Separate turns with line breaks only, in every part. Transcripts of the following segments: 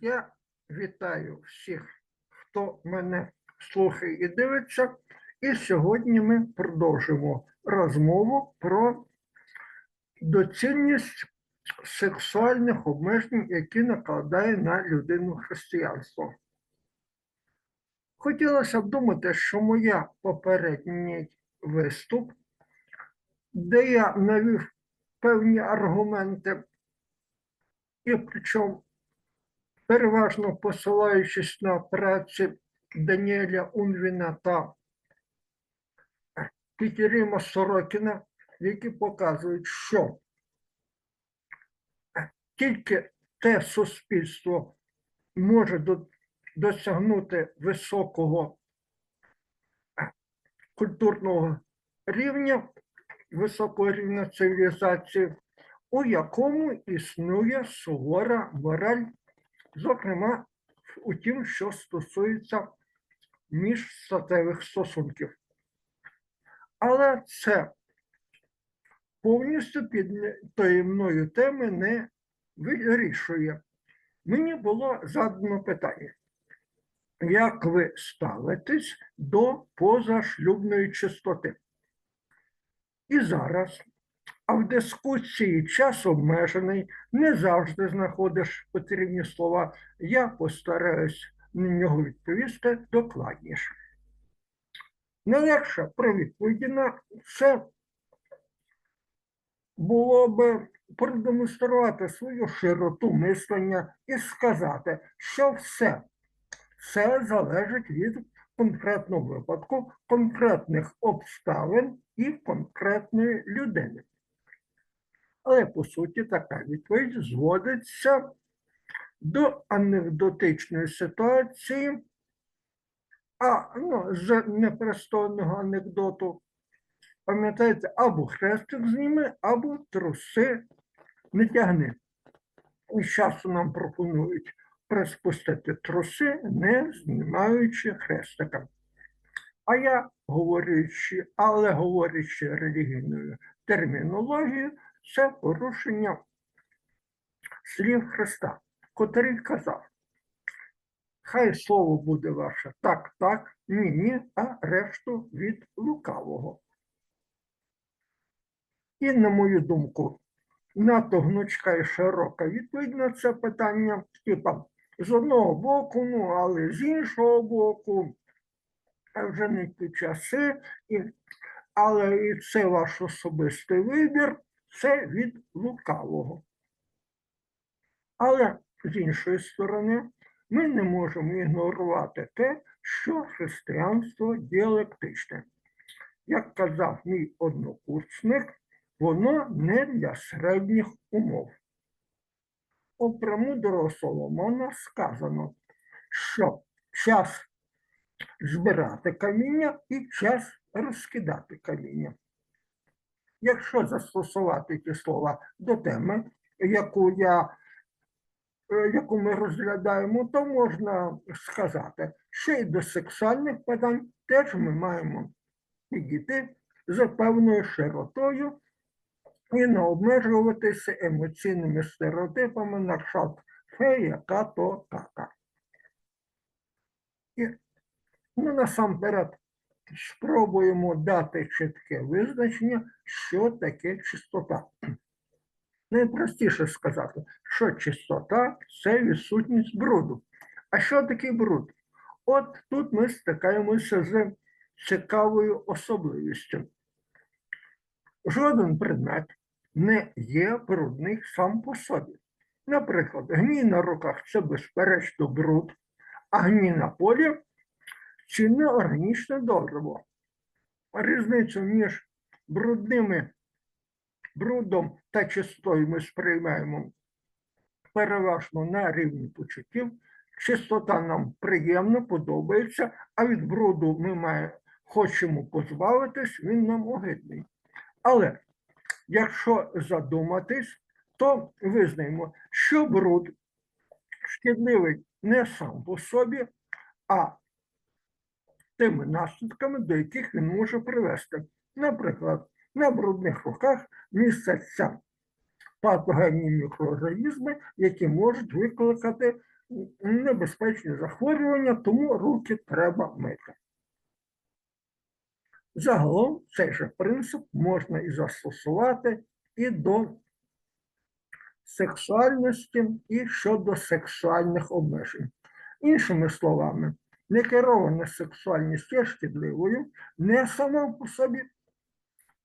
Я вітаю всіх, хто мене слухає і дивиться. І сьогодні ми продовжимо розмову про доцільність сексуальних обмежень, які накладає на людину християнство. Хотілося б думати, що моя попередній виступ, де я навів певні аргументи, і причому переважно посилаючись на праці Даніеля Унвіна та Пітеріма Сорокіна, які показують, що тільки те суспільство може досягнути високого культурного рівня, високого рівня цивілізації, у якому існує сувора мораль, зокрема у тім, що стосується міжстатевих стосунків. Але це повністю під тої мною теми не вирішує. Мені було задано питання, як ви ставитесь до позашлюбної чистоти? І зараз, а в дискусії час обмежений, не завжди знаходиш потрібні слова. Я постараюсь на нього відповісти докладніше. Найлегше про відповіді на це було би продемонструвати свою широту мислення і сказати, що все це залежить від конкретного випадку, конкретних обставин і конкретної людини. Але по суті така відповідь зводиться до анекдотичної ситуації, а ну, з непристойного анекдоту, пам'ятаєте, або хрестик зніми, або труси не тягни. І часу нам пропонують приспустити труси, не знімаючи хрестика. А я, говорячи, але говорячи релігійною термінологією, це порушення слів Христа, котрий казав, хай слово буде ваше так, так, ні, ні, а решту від лукавого. І, на мою думку, надто гнучка і широка відповідь на це питання, типа, з одного боку, ну, але з іншого боку, вже не ті часи, і, але і це ваш особистий вибір, це від лукавого. Але з іншої сторони, ми не можемо ігнорувати те, що християнство діалектичне. Як казав мій однокурсник, воно не для середніх умов. У премудрого Соломона сказано, що час збирати каміння і час розкидати каміння. Якщо застосувати ті слова до теми, яку, я, е, яку ми розглядаємо, то можна сказати, що і до сексуальних питань теж ми маємо підійти за певною широтою і не обмежуватися емоційними стереотипами на кшталт фе, яка то така. І ну, насамперед спробуємо дати чітке визначення, що таке чистота. Найпростіше сказати, що чистота це відсутність бруду. А що таке бруд? От тут ми стикаємося з цікавою особливістю. Жоден предмет не є брудний сам по собі. Наприклад, гній на руках це безперечно бруд, а гній на полі чинне органічне добриво. Різницю між брудними брудом та чистою ми сприймаємо переважно на рівні почуттів. Чистота нам приємно подобається, а від бруду ми має, хочемо позбавитись, він нам огидний. Але якщо задуматись, то визнаємо, що бруд шкідливий не сам по собі, а тими наслідками, до яких він може привести. Наприклад, на брудних руках містяться патогенні мікроорганізми, які можуть викликати небезпечні захворювання, тому руки треба мити. Загалом цей же принцип можна і застосувати і до сексуальності, і щодо сексуальних обмежень. Іншими словами, некерована сексуальність є шкідливою не сама по собі,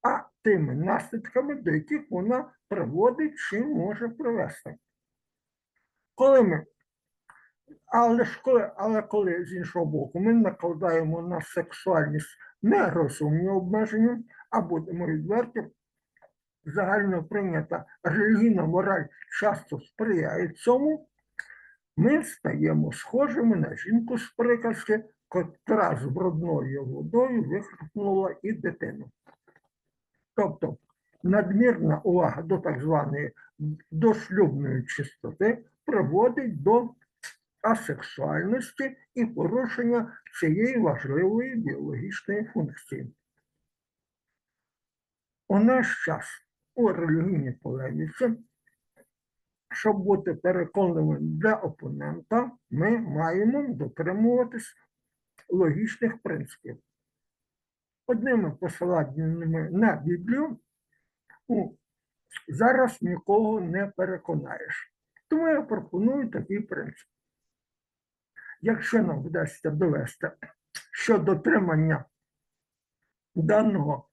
а тими наслідками, до яких вона приводить чи може привести. Коли ми, але, ж коли, але коли з іншого боку ми накладаємо на сексуальність нерозумні обмеження, а будемо відверті, загально прийнята релігійна мораль часто сприяє цьому, ми стаємо схожими на жінку з приказки, котра з брудною водою вихлопнула і дитину. Тобто надмірна увага до так званої дошлюбної чистоти приводить до асексуальності і порушення цієї важливої біологічної функції. У наш час у релігійній полеміці, щоб бути переконливим для опонента, ми маємо дотримуватись логічних принципів. Одними посиланнями на Біблію ну, зараз нікого не переконаєш. Тому я пропоную такий принцип. Якщо нам вдасться довести, що дотримання даного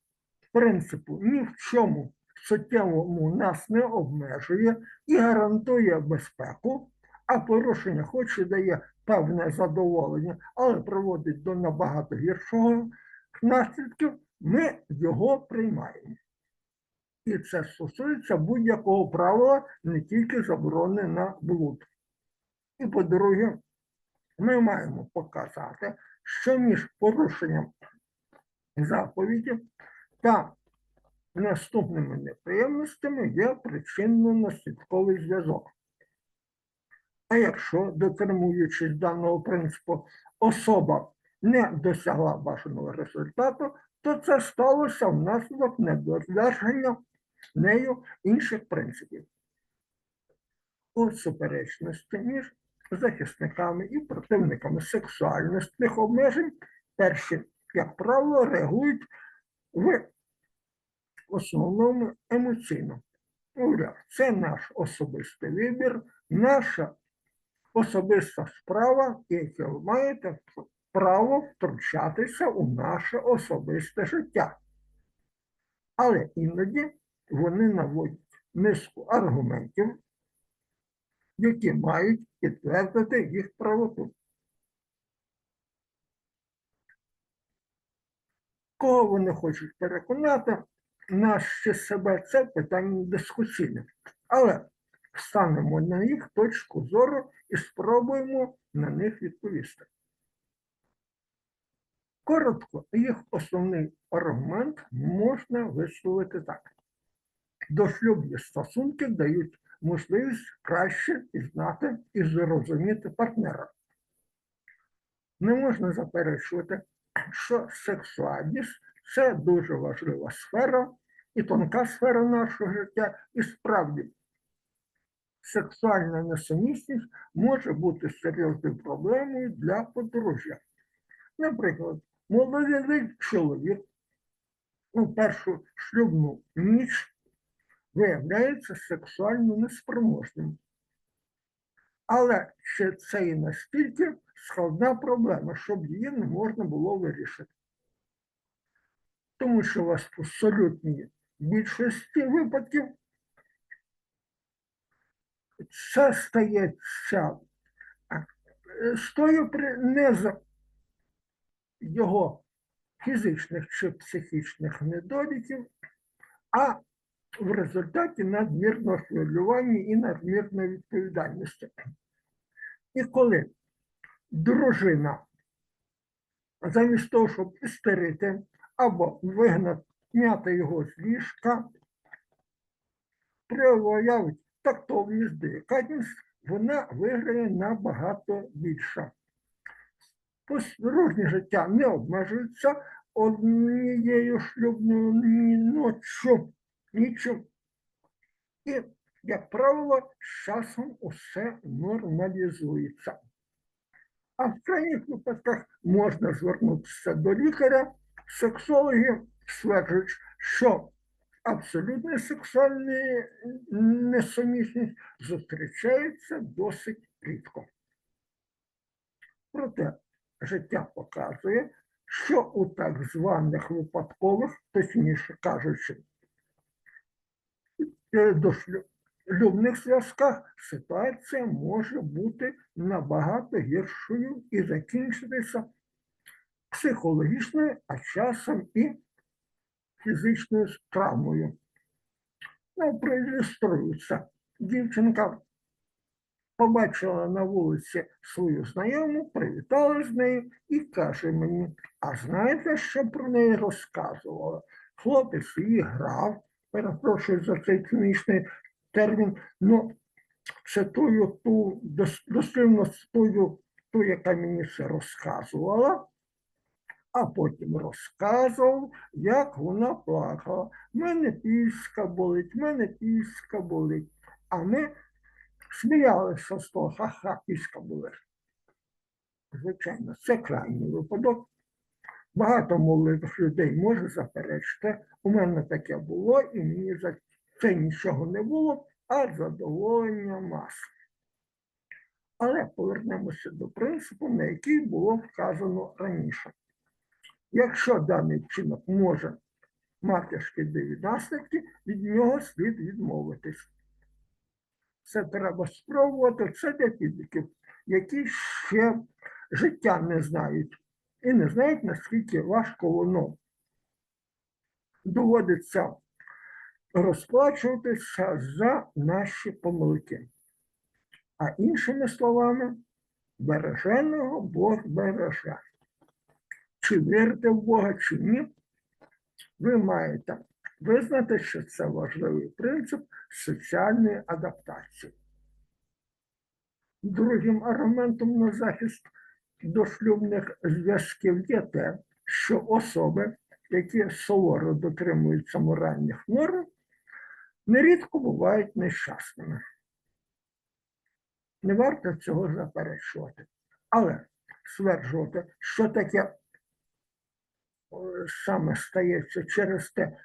принципу ні в чому суттєвому нас не обмежує і гарантує безпеку, а порушення хоч і дає певне задоволення, але приводить до набагато гіршого наслідків, ми його приймаємо. І це стосується будь-якого правила, не тільки заборони на блуд. І по-друге, ми маємо показати, що між порушенням заповіді та наступними неприємностями є причинно-наслідковий зв'язок. А якщо, дотримуючись даного принципу, особа не досягла бажаного результату, то це сталося внаслідок недодержання нею інших принципів. У суперечності між захисниками і противниками сексуальних обмежень перші, як правило, реагують в основному емоційно. Це наш особистий вибір, наша особиста справа, і яке ви маєте право втручатися у наше особисте життя. Але іноді вони наводять низку аргументів, які мають підтвердити їх правоту. Кого вони хочуть переконати, чи себе це питання дискусійне. Але встанемо на їх точку зору і спробуємо на них відповісти. Коротко, їх основний аргумент можна висловити так. Дошлюбні стосунки дають можливість краще пізнати і зрозуміти партнера. Не можна заперечувати, що сексуальність це дуже важлива сфера і тонка сфера нашого життя, і справді сексуальна несумісність може бути серйозною проблемою для подружжя. Наприклад, молодий чоловік у першу шлюбну ніч виявляється сексуально неспроможним. Але ще це і настільки складна проблема, щоб її не можна було вирішити. Тому що у вас в абсолютній більшості випадків це стається з тою не з його фізичних чи психічних недоліків, а в результаті надмірного хвилювання і надмірної відповідальності. І коли дружина, замість того, щоб істерити або вигнати його з ліжка, проявить тактовність, делікатність, вона виграє набагато більше. Подружнє життя не обмежується однією шлюбною ноччю, ніччю. І як правило, з часом усе нормалізується. А в крайніх випадках можна звернутися до лікаря. Сексологи стверджують, що абсолютна сексуальна несумісність зустрічається досить рідко. Проте життя показує, що у так званих випадкових, точніше кажучи, е, дошлюбних зв'язках ситуація може бути набагато гіршою і закінчитися психологічною, а часом і фізичною травмою. Ну, проілюструється. Дівчинка побачила на вулиці свою знайому, привітала з нею і каже мені: а знаєте, що про неї розказувала? Хлопець її грав, перепрошую за цей цинічний термін, ну цитую ту дос- дослівно ту, яка мені це розказувала, а потім розказував, як вона плакала. Мене піська болить, мене піська болить. А ми сміялися з того, ха-ха, піська болить. Звичайно, це крайній випадок. Багато молодих людей може заперечити. У мене таке було, і мені за це нічого не було, а задоволення маса. Але повернемося до принципу, на який було вказано раніше. Якщо даний вчинок може мати шкідливі наслідки, від нього слід відмовитись. Це треба спробувати. Це для підлітків, які ще життя не знають і не знають, наскільки важко воно доводиться розплачуватися за наші помилки. А іншими словами, береженого Бог береже. Чи вірите в Бога, чи ні, ви маєте визнати, що це важливий принцип соціальної адаптації. Другим аргументом на захист дошлюбних зв'язків є те, що особи, які суворо дотримуються моральних норм, нерідко бувають нещасними. Не варто цього заперечувати. Але стверджувати, що таке саме стається через те,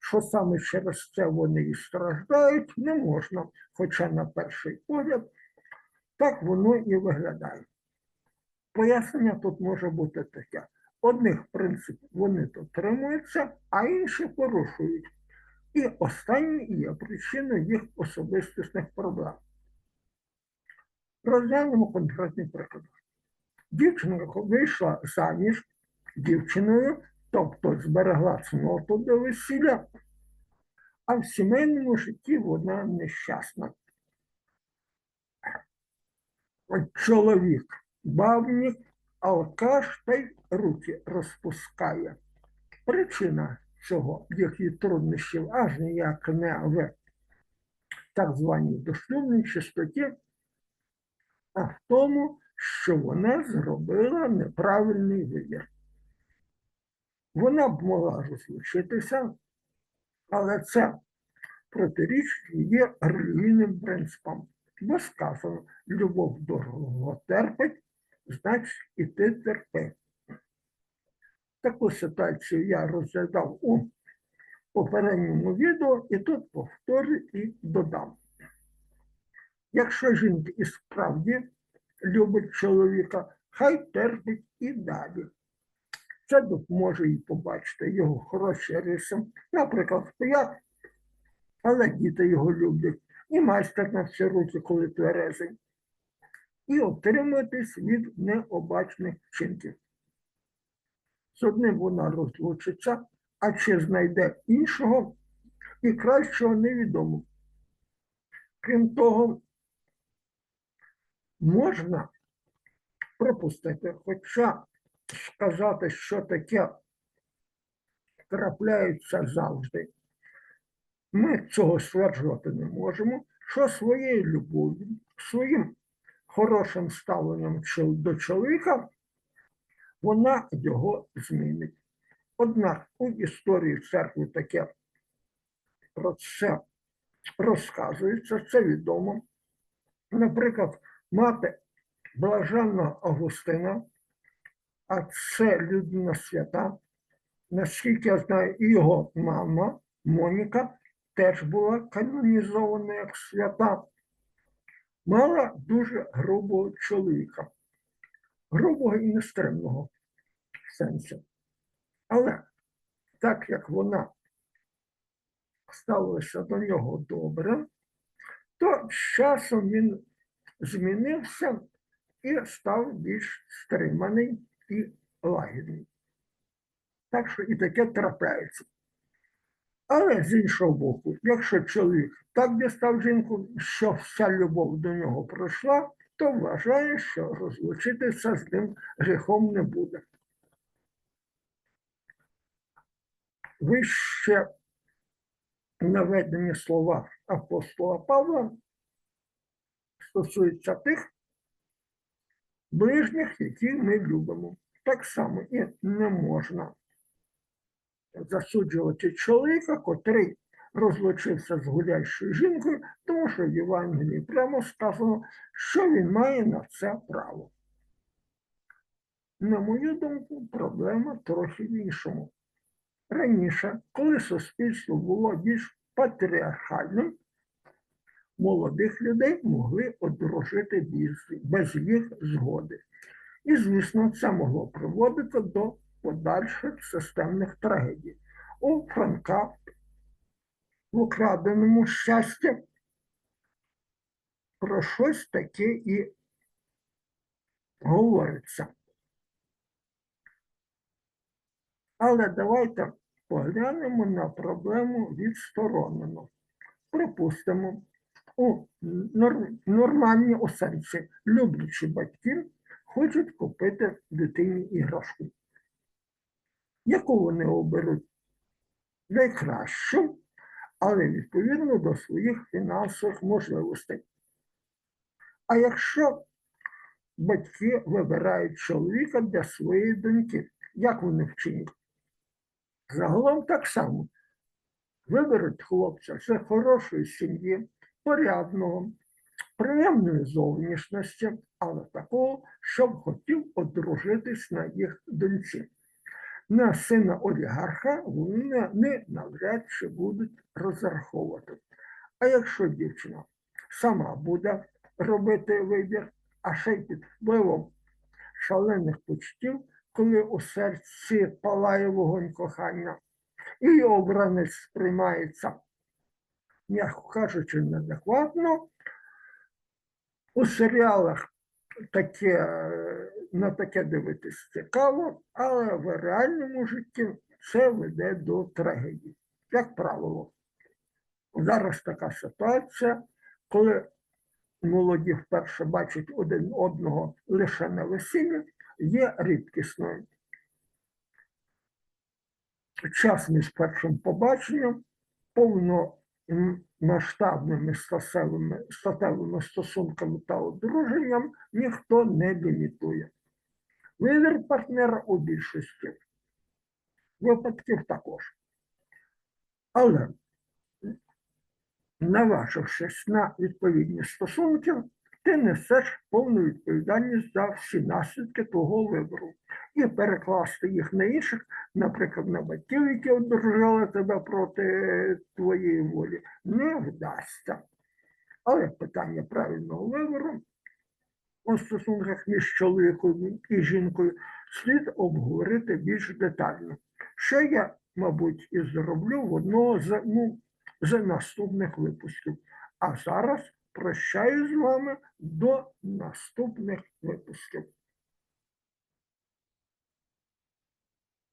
що саме через це вони і страждають, не можна. Хоча на перший погляд так воно і виглядає. Пояснення тут може бути таке. Одних принципів вони дотримуються, а інші порушують. І останні є причиною їх особистісних проблем. Розглянемо конкретний приклад. Дівчинка вийшла заміж дівчиною, тобто зберегла цноту до весілля, а в сімейному житті вона нещасна. Чоловік бавник, алкаш та й руки розпускає. Причина цього, яких труднощів аж ніяк не в так званій дошлюбній чистоті, а в тому, що вона зробила неправильний вибір. Вона б могла розлучитися, але це протиріч її релігійним принципам. Бо сказано, любов дорого терпить, значить і ти терпи. Таку ситуацію я розглядав у попередньому відео, і тут повторю і додам. Якщо жінка і справді любить чоловіка, хай терпить і далі. Це допоможе їй побачити його хороші риси, наприклад, пияк, але діти його люблять, і майстер на всі руки, коли тверезий, і отриматись від необачних вчинків. З одним вона розлучиться, а чи знайде іншого і кращого невідомо. Крім того, можна пропустити, хоча сказати, що таке трапляється завжди. Ми цього стверджувати не можемо, що своєю любов'ю, своїм хорошим ставленням до чоловіка вона його змінить. Однак у історії церкви таке про це розказується, це відомо. Наприклад, мати блаженного Августина, а це людина свята. Наскільки я знаю, його мама Моніка теж була канонізована як свята, мала дуже грубого чоловіка, грубого і нестримного сенсі. Але так як вона ставилася до нього добре, то з часом він змінився і став більш стриманий і лагідний. Так що і таке трапляється. Але з іншого боку, якщо чоловік так дістав жінку, що вся любов до нього пройшла, то вважає, що розлучитися з ним гріхом не буде. Вище наведені слова апостола Павла стосуються тих ближніх, які ми любимо. Так само і не можна засуджувати чоловіка, котрий розлучився з гуляючою жінкою, тому що в Євангелії прямо сказано, що він має на це право. На мою думку, проблема трохи в іншому. Раніше, коли суспільство було більш патріархальним, молодих людей могли одружити без, їх згоди. І, звісно, це могло приводити до подальших системних трагедій. У Франка в украденому щастя про щось таке і говориться. Але давайте поглянемо на проблему відсторонено. Припустимо, у нор- нормальній осенці люблячі батьки хочуть купити дитині іграшку, яку вони оберуть найкращу, але відповідно до своїх фінансових можливостей. А якщо батьки вибирають чоловіка для своєї доньки, як вони вчинять? Загалом так само. Виберуть хлопця з хорошої сім'ї, порядного, приємної зовнішності, але такого, щоб хотів одружитись на їх доньці. На сина олігарха вони не- навряд чи будуть розраховувати. А якщо дівчина сама буде робити вибір, а ще й під впливом шалених почуттів, коли у серці палає вогонь кохання, і обранець сприймається, м'яко кажучи, неадекватно, у серіалах таке, е, на таке дивитись цікаво, але в реальному житті це веде до трагедії, як правило. Зараз така ситуація, коли молоді вперше бачать один одного лише на весіллі, є рідкісною. Час між першим побаченням повномасштабними статевими, статевими стосунками та одруженням ніхто не лімітує. Вибір партнера у більшості випадків також. Але наважившись на відповідні стосунки, ти несеш повну відповідальність за всі наслідки твого вибору і перекласти їх на інших, наприклад, на батьків, які одружали тебе проти твоєї волі, не вдасться. Але питання правильного вибору у стосунках між чоловіком і жінкою слід обговорити більш детально. Що я, мабуть, і зроблю в одного з, ну, з наступних випусків. А зараз прощаюсь з вами до наступних випусків.